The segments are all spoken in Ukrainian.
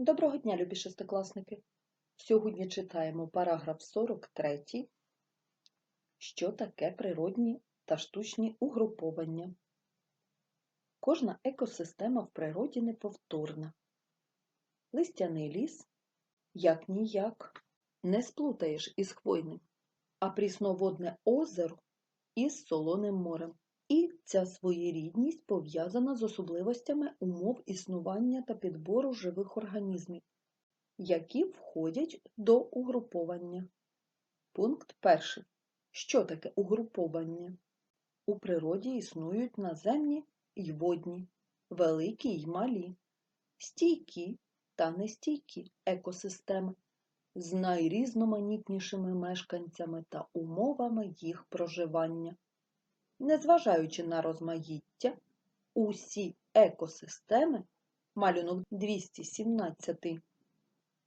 Доброго дня, любі шестикласники! Сьогодні читаємо параграф 43. Що таке природні та штучні угруповання? Кожна екосистема в природі неповторна. Листяний ліс, як ніяк, не сплутаєш із хвойним, а прісноводне озеро із солоним морем. Ця своєрідність пов'язана з особливостями умов існування та підбору живих організмів, які входять до угруповання. Пункт перший. Що таке угруповання? У природі існують наземні й водні, великі й малі, стійкі та нестійкі екосистеми з найрізноманітнішими мешканцями та умовами їх проживання. Незважаючи на розмаїття, усі екосистеми, малюнок 217,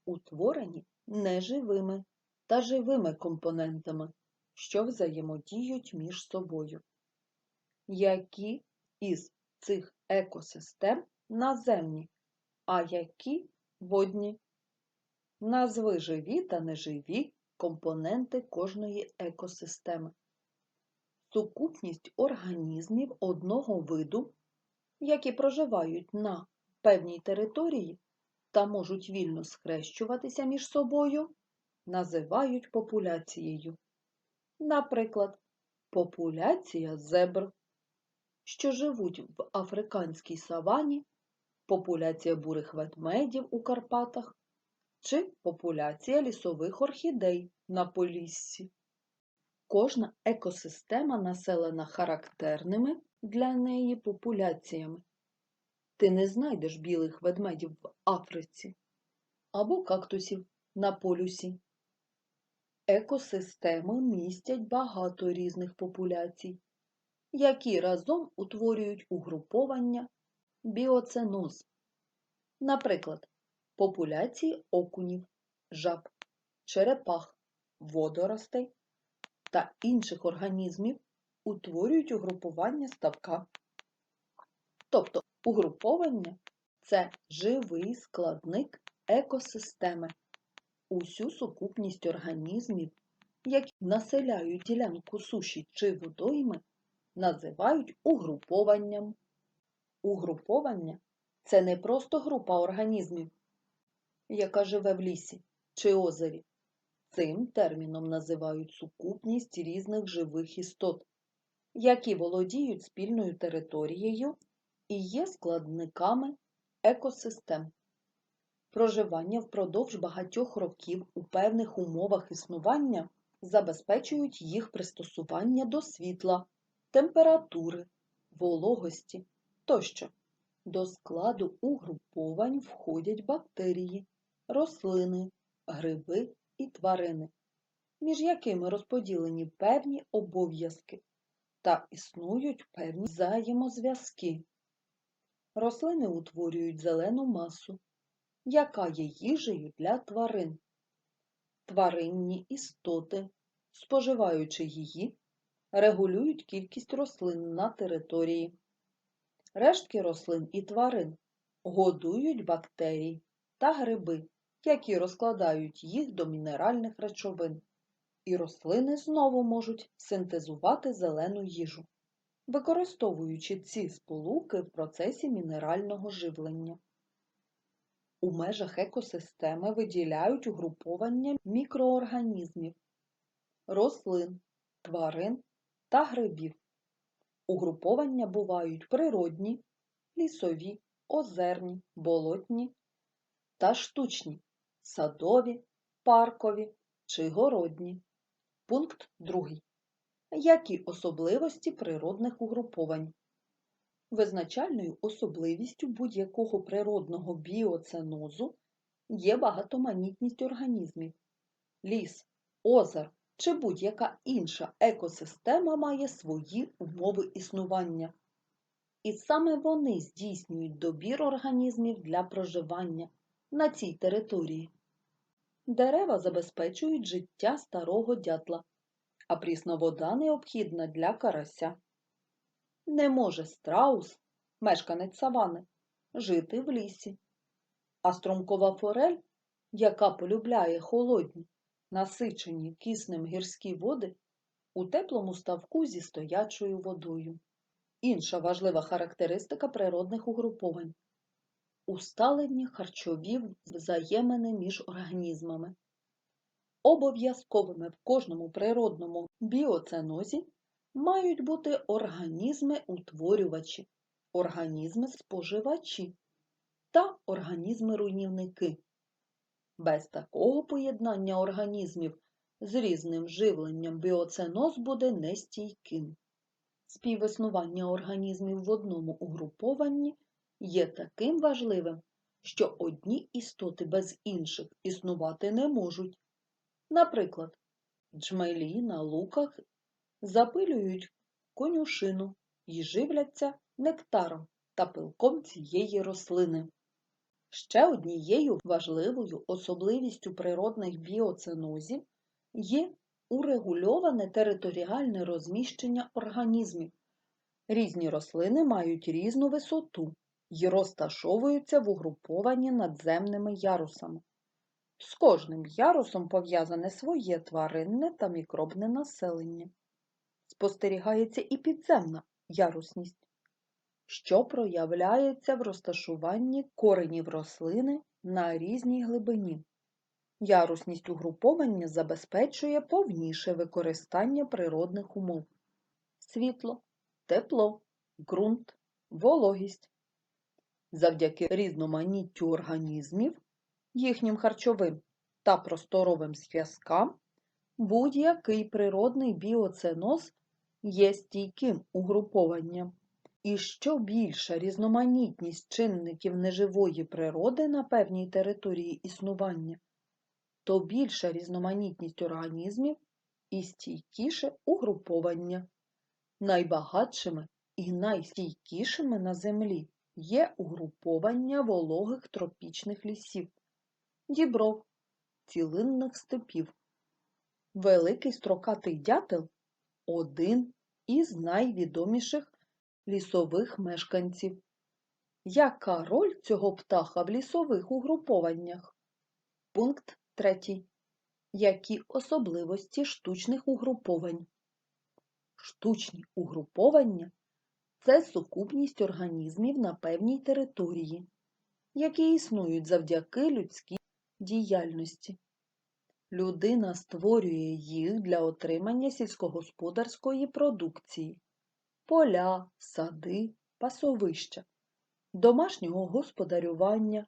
утворені неживими та живими компонентами, що взаємодіють між собою. Які із цих екосистем наземні, а які водні? Назви живі та неживі компоненти кожної екосистеми сукупність організмів одного виду, які проживають на певній території та можуть вільно схрещуватися між собою, називають популяцією. Наприклад, популяція зебр, що живуть в африканській савані, популяція бурих ведмедів у Карпатах чи популяція лісових орхідей на Поліссі. Кожна екосистема населена характерними для неї популяціями. Ти не знайдеш білих ведмедів в Африці або кактусів на полюсі. Екосистеми містять багато різних популяцій, які разом утворюють угруповання біоценоз. Наприклад, популяції окунів, жаб, черепах, водоростей та інших організмів утворюють угрупування ставка. Тобто угруповання це живий складник екосистеми, усю сукупність організмів, які населяють ділянку суші чи водойми, називають угрупованням. Угруповання це не просто група організмів, яка живе в лісі чи озері. Цим терміном називають сукупність різних живих істот, які володіють спільною територією і є складниками екосистем. Проживання впродовж багатьох років у певних умовах існування забезпечують їх пристосування до світла, температури, вологості тощо. До складу угруповань входять бактерії, рослини, гриби і тварини, між якими розподілені певні обов'язки та існують певні взаємозв'язки. Рослини утворюють зелену масу, яка є їжею для тварин. Тваринні істоти, споживаючи її, регулюють кількість рослин на території. Рештки рослин і тварин годують бактерій та гриби які розкладають їх до мінеральних речовин, і рослини знову можуть синтезувати зелену їжу, використовуючи ці сполуки в процесі мінерального живлення. У межах екосистеми виділяють угруповання мікроорганізмів, рослин, тварин та грибів. Угруповання бувають природні, лісові, озерні, болотні та штучні, садові, паркові чи городні. Пункт 2. Які особливості природних угруповань? Визначальною особливістю будь-якого природного біоценозу є багатоманітність організмів. Ліс, озер чи будь-яка інша екосистема має свої умови існування. І саме вони здійснюють добір організмів для проживання на цій території. Дерева забезпечують життя старого дятла, а прісна вода необхідна для карася. Не може страус, мешканець савани, жити в лісі. А струмкова форель, яка полюбляє холодні, насичені киснем гірські води, у теплому ставку зі стоячою водою. Інша важлива характеристика природних угруповань усталені харчові взаємини між організмами. Обов'язковими в кожному природному біоценозі мають бути організми-утворювачі, організми-споживачі та організми-руйнівники. Без такого поєднання організмів з різним живленням біоценоз буде нестійким. Співіснування організмів в одному угрупованні є таким важливим, що одні істоти без інших існувати не можуть. Наприклад, джмелі на луках запилюють конюшину і живляться нектаром та пилком цієї рослини. Ще однією важливою особливістю природних біоценозів є урегульоване територіальне розміщення організмів. Різні рослини мають різну висоту і розташовуються в угрупованні надземними ярусами. З кожним ярусом пов'язане своє тваринне та мікробне населення. Спостерігається і підземна ярусність, що проявляється в розташуванні коренів рослини на різній глибині. Ярусність угруповання забезпечує повніше використання природних умов світло, тепло, ґрунт, вологість. Завдяки різноманіттю організмів, їхнім харчовим та просторовим зв'язкам, будь-який природний біоценоз є стійким угрупованням. І що більша різноманітність чинників неживої природи на певній території існування, то більша різноманітність організмів і стійкіше угруповання. Найбагатшими і найстійкішими на землі є угруповання вологих тропічних лісів, дібров, цілинних степів. Великий строкатий дятел один із найвідоміших лісових мешканців. Яка роль цього птаха в лісових угрупованнях? Пункт 3. Які особливості штучних угруповань? Штучні угруповання це сукупність організмів на певній території, які існують завдяки людській діяльності. Людина створює їх для отримання сільськогосподарської продукції, поля, сади, пасовища, домашнього господарювання,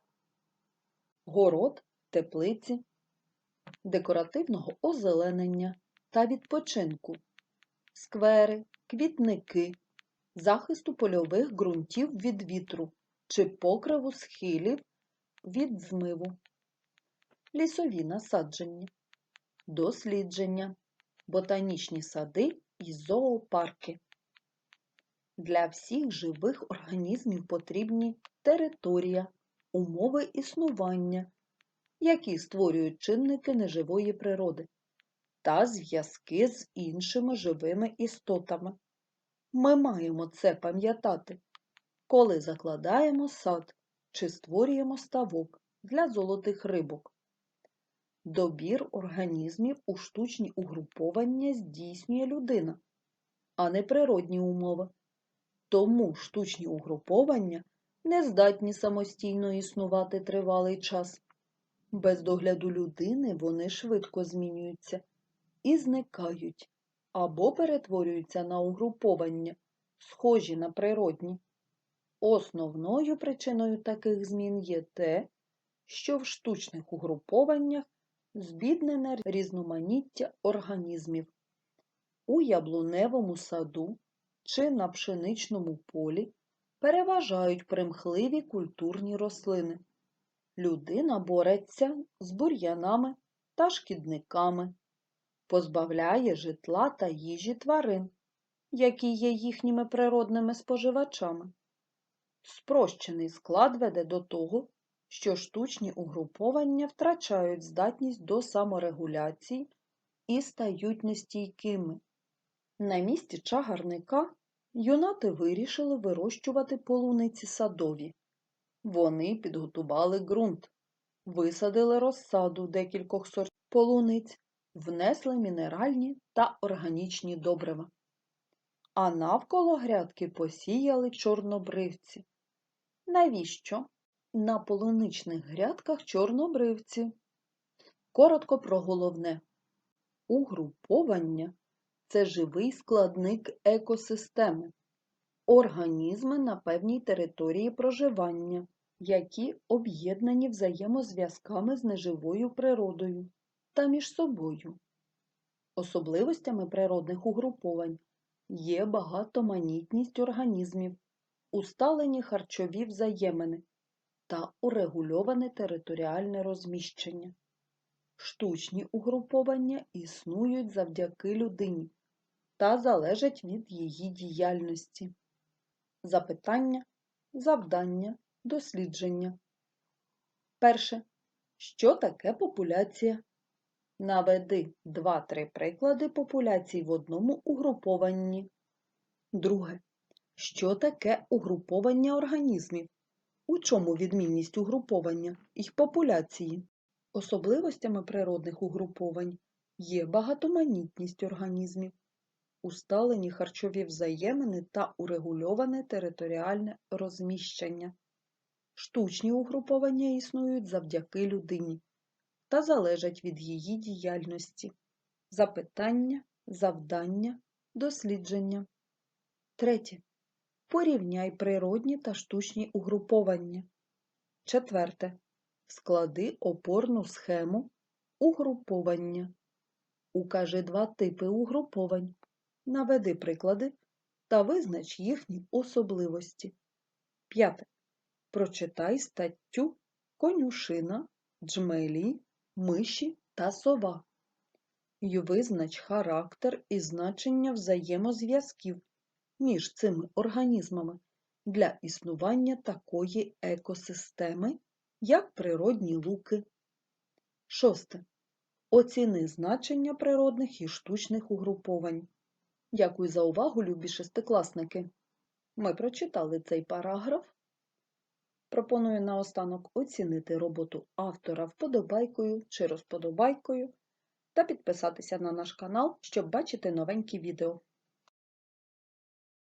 город, теплиці, декоративного озеленення та відпочинку, сквери, квітники, захисту польових ґрунтів від вітру чи покриву схилів від змиву, лісові насадження, дослідження, ботанічні сади і зоопарки. Для всіх живих організмів потрібні територія, умови існування, які створюють чинники неживої природи та зв'язки з іншими живими істотами. Ми маємо це пам'ятати, коли закладаємо сад чи створюємо ставок для золотих рибок. Добір організмів у штучні угруповання здійснює людина, а не природні умови. Тому штучні угруповання не здатні самостійно існувати тривалий час. Без догляду людини вони швидко змінюються і зникають або перетворюються на угруповання, схожі на природні. Основною причиною таких змін є те, що в штучних угрупованнях збіднене різноманіття організмів. У яблуневому саду чи на пшеничному полі переважають примхливі культурні рослини. Людина бореться з бур'янами та шкідниками, позбавляє житла та їжі тварин, які є їхніми природними споживачами. Спрощений склад веде до того, що штучні угруповання втрачають здатність до саморегуляції і стають нестійкими. На місці чагарника юнати вирішили вирощувати полуниці садові. Вони підготували ґрунт, висадили розсаду декількох сортів полуниць, внесли мінеральні та органічні добрива. А навколо грядки посіяли чорнобривці. Навіщо? На полуничних грядках чорнобривці. Коротко про головне. Угруповання – це живий складник екосистеми, організми на певній території проживання, які об'єднані взаємозв'язками з неживою природою та між собою. Особливостями природних угруповань є багатоманітність організмів, усталені харчові взаємини та урегульоване територіальне розміщення. Штучні угруповання існують завдяки людині та залежать від її діяльності. Запитання, завдання, дослідження. Перше. Що таке популяція? Наведи 2-3 приклади популяцій в одному угрупованні. Друге. Що таке угруповання організмів? У чому відмінність угруповання їх популяції? Особливостями природних угруповань є багатоманітність організмів, усталені харчові взаємини та урегульоване територіальне розміщення. Штучні угруповання існують завдяки людині та залежать від її діяльності. Запитання, завдання, дослідження. Третє. Порівняй природні та штучні угруповання. Четверте. Склади опорну схему угруповання. Укажи два типи угруповань. Наведи приклади та визнач їхні особливості. П'яте. Прочитай статтю конюшина, джмелі, миші та сова. І визнач характер і значення взаємозв'язків між цими організмами для існування такої екосистеми, як природні луки. Шосте. Оціни значення природних і штучних угруповань. Дякую за увагу, любі шестикласники. Ми прочитали цей параграф. Пропоную наостанок оцінити роботу автора вподобайкою чи розподобайкою та підписатися на наш канал, щоб бачити новенькі відео.